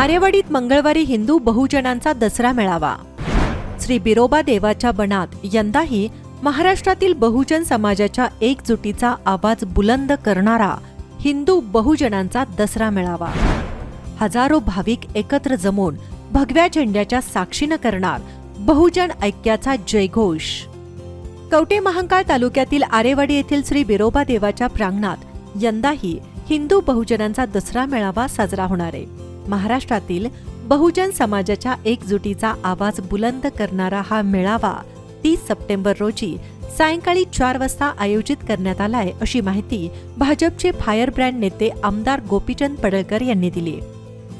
आरेवाडीत मंगळवारी हिंदू बहुजनांचा दसरा मेळावा. श्री बिरोबा देवाच्या बनात यंदाही महाराष्ट्रातील बहुजन समाजाच्या एकजुटीचा आवाज बुलंद करणारा हिंदू बहुजनांचा दसरा मेळावा. हजारो भाविक एकत्र जमून भगव्या झेंड्याच्या साक्षीनं करणार बहुजन ऐक्याचा जयघोष. कवटे महांकाळ तालुक्यातील आरेवाडी येथील श्री बिरोबा देवाच्या प्रांगणात यंदाही हिंदू बहुजनांचा दसरा मेळावा साजरा होणार आहे. महाराष्ट्रातील बहुजन समाजाच्या एकजुटीचा आवाज बुलंद करणारा हा मेळावा तीस सप्टेंबर रोजी सायंकाळी चार वाजता आयोजित करण्यात आलाय अशी माहिती भाजपचे फायर ब्रँड नेते आमदार गोपीचंद पडळकर यांनी दिली.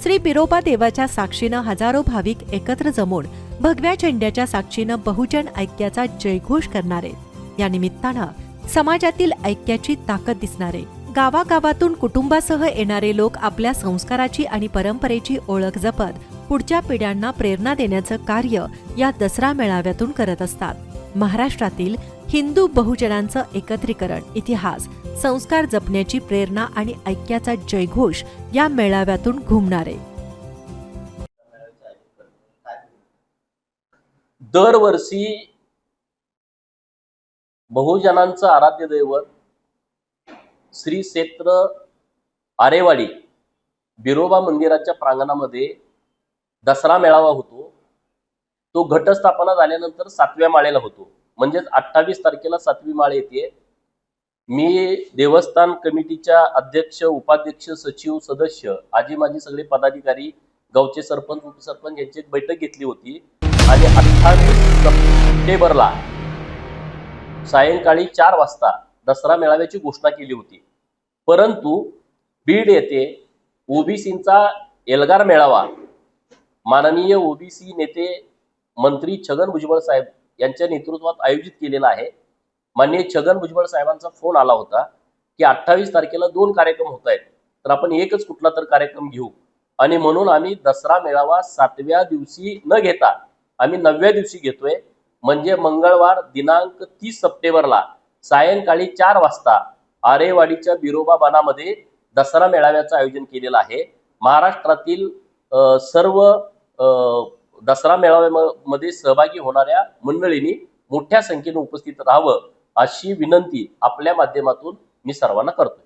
श्री बिरोबा देवाच्या साक्षीनं हजारो भाविक एकत्र जमून भगव्या झेंड्याच्या साक्षीनं बहुजन ऐक्याचा जयघोष करणारे. या निमित्तानं समाजातील ऐक्याची ताकद दिसणार. आहे गावागावातून कुटुंबासह येणारे लोक आपल्या संस्काराची आणि परंपरेची ओळख जपत पुढच्या पिढ्यांना प्रेरणा देण्याचं कार्य या दसरा मेळाव्यातून करत असतात. महाराष्ट्रातील हिंदू बहुजनांचं एकत्रीकरण इतिहास संस्कार जपण्याची प्रेरणा आणि ऐक्याचा जयघोष या मेळाव्यातून घुमणार. आहे दरवर्षी बहुजनांचं आराध्य दैवत श्री क्षेत्र आरेवाडी बिरोबा मंदिराच्या प्रांगणामध्ये दसरा मेळावा होतो. तो घटस्थापना झाल्यानंतर सातव्या माळेला होतो. म्हणजेच अठ्ठावीस तारखेला सातवी माळ येते. मी देवस्थान कमिटीच्या अध्यक्ष उपाध्यक्ष सचिव सदस्य आजी माझी सगळे पदाधिकारी गावचे सरपंच उपसरपंच यांची एक बैठक घेतली होती. आणि अठ्ठावीस सप्टेंबरला सायंकाळी चार वाजता दसरा मेळाव्याची घोषणा केली होती. परंतु बीड येथे ओबीसींचा एल्गार मेळावा माननीय ओबीसी नेते मंत्री छगन भुजबळ साहेब यांच्या नेतृत्वात आयोजित केलेला आहे. माननीय छगन भुजबळ साहेबांचा फोन आला होता की अठ्ठावीस तारखेला दोन कार्यक्रम होत आहेत. तर आपण एकच कुठला तर कार्यक्रम घेऊ. आणि म्हणून आम्ही दसरा मेळावा सातव्या दिवशी न घेता आम्ही नवव्या दिवशी घेतोय. म्हणजे मंगळवार दिनांक तीस सप्टेंबरला. सायंकाळी चार वाजता आरेवाडीच्या बिरोबा बनामध्ये दसरा मेळाव्याचं आयोजन केलेलं आहे. महाराष्ट्रातील सर्व दसरा मेळाव्यामध्ये सहभागी होणाऱ्या मंडळींनी मोठ्या संख्येने उपस्थित राहावं अशी विनंती आपल्या माध्यमातून मी सर्वांना करतोय.